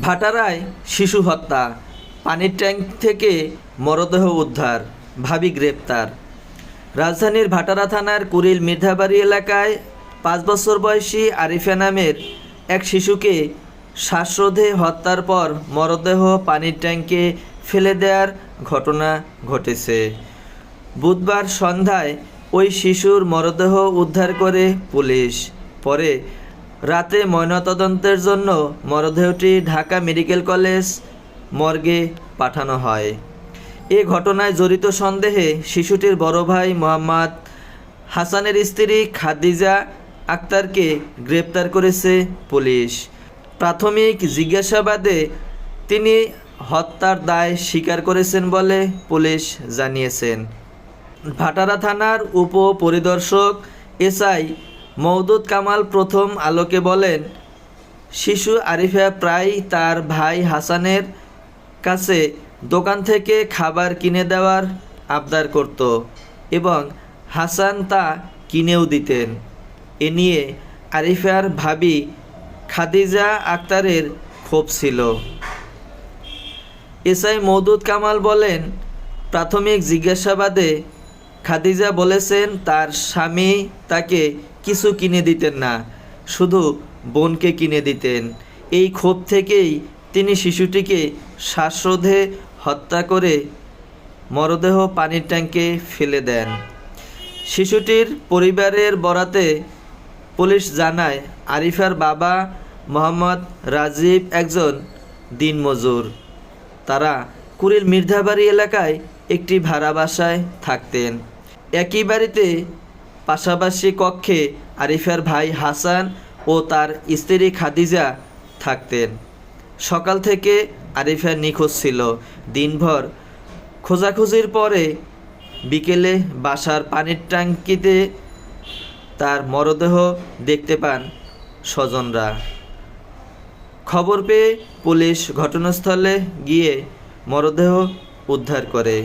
ভাটারায় শিশু হত্যা, পানির ট্যাঙ্ক থেকে মরদেহ উদ্ধার, ভাবি গ্রেপ্তার। রাজধানীর ভাটারা থানার কুড়িল মির্ধাবাড়ি এলাকায় পাঁচ বছর বয়সী আরিফা নামের এক শিশুকে শ্বাসরোধে হত্যার পর মরদেহ পানির ট্যাঙ্কে ফেলে দেওয়ার ঘটনা ঘটেছে। বুধবার সন্ধ্যায় ওই শিশুর মরদেহ উদ্ধার করে পুলিশ। পরে রাতে ময়নাতদন্তের জন্য মরদেহটি ঢাকা মেডিকেল কলেজ মর্গে পাঠানো হয়। এ ঘটনায় জড়িত সন্দেহে শিশুটির বড় ভাই মোহাম্মদ হাসানের স্ত্রী খাদিজা আক্তারকে গ্রেপ্তার করেছে পুলিশ। প্রাথমিক জিজ্ঞাসাবাদে তিনি হত্যার দায় স্বীকার করেছেন বলে পুলিশ জানিয়েছেন। ভাটারা থানার উপ পরিদর্শক এসআই মওদুদ কামাল প্রথম আলোকে বলেন, শিশু আরিফা প্রায় তার ভাই হাসানের কাছে দোকান থেকে খাবার কিনে দেওয়ার আবদার করত এবং হাসান তা কিনেও দিতেন। এ নিয়ে আরিফার ভাবি খাদিজা আক্তারের ক্ষোভ ছিল। এসআই মওদুদ কামাল বলেন, প্রাথমিক জিজ্ঞাসাবাদে খাদিজা বলেছেন, তার স্বামী তাকে কিছু কিনে দিতেন না, শুধু বোনকে কিনে দিতেন। এই ক্ষোভ থেকেই তিনি শিশুটিকে শ্বাসরোধে হত্যা করে মরদেহ পানির ট্যাঙ্কে ফেলে দেন। শিশুটির পরিবারের বরাতে পুলিশ জানায়, আরিফার বাবা মোহাম্মদ রাজীব একজন দিনমজুর। তারা কুড়িল মির্ধাবাড়ি এলাকায় একটি ভাড়া বাসায় থাকতেন। একই বাড়িতে পাশাপাশি কক্ষে আরিফার ভাই হাসান ও তার স্ত্রী খাদিজা থাকতেন। সকাল থেকে আরিফা নিখোঁজ ছিল। দিনভর খোঁজাখুঁজির পরে বিকেলে বাসার পানির ট্যাঙ্কিতে তার মরদেহ দেখতে পান স্বজনরা। খবর পেয়ে পুলিশ ঘটনাস্থলে গিয়ে মরদেহ উদ্ধার করে।